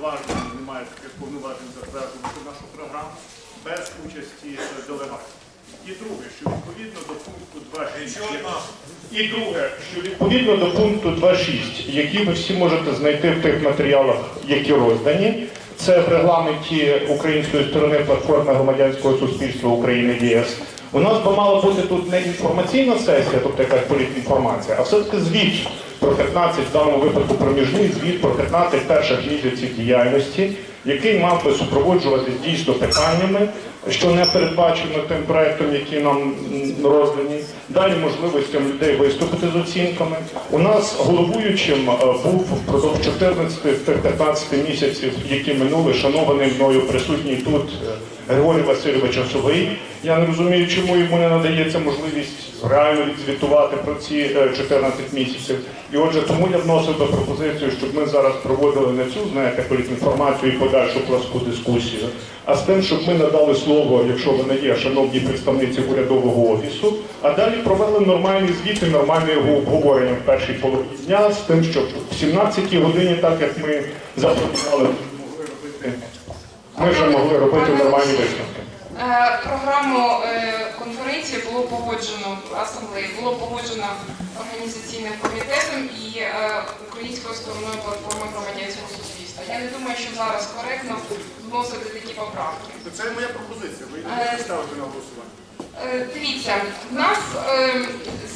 повноважень, не має таких повноважень затверджувати нашу програму без участі делегатів. І друге, що відповідно до пункту 2.6, і друге, що відповідно до пункту 2.6, який ви всі можете знайти в тих матеріалах, які роздані, це в регламенті української сторони платформи громадянського суспільства України ЄС. У нас би мала бути тут не інформаційна сесія, тобто якась політінформація, а все-таки звіт про 15, в даному випадку проміжний звіт про 15 перших місяців діяльності, який мав би супроводжуватись дійсно питаннями, що не передбачено тим проектом, який нам роздані. Далі можливостям людей виступити з оцінками. У нас головуючим е, був впродовж 14-15 місяців, які минули, шанований мною присутній тут е, Григорій Васильович Осовий. Я не розумію, чому йому не надається можливість реально відзвітувати про ці е, 14 місяців. І отже, тому я вносив би пропозицію, щоб ми зараз проводили не цю, знаєте, політінформацію і подальшу пласку дискусію, а з тим, щоб ми надали слово, якщо вони є, шановні представниці урядового офісу, а далі провели нормальні звіти, нормальне його обговорення в першій половині дня з тим, щоб в 17-й годині, так як ми робити, ми вже могли робити нормальні висновки. Е, Програму е, погоджено асамблеї, було погоджено організаційним комітетом і е, українською стороною платформи громадянського суспільства. Я не думаю, що зараз коректно вносити такі поправки. Це моя пропозиція. Ви Е, ставите на голосування. Е, Дивіться, в нас е,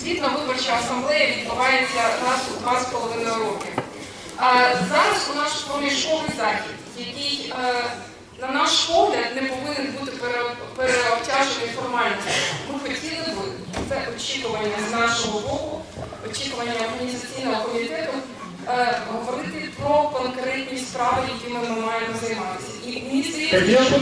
звітно-виборча асамблея відбувається раз у два з половиною роки. А зараз у нас проміжковий захід, який, е, на наш погляд, не повинен бути переобтяжений формальністю. Ми хотіли б, це очікування з нашого боку, очікування організаційного комітету, е, говорити про конкретні справи, якими ми маємо займатися. І мені здається, що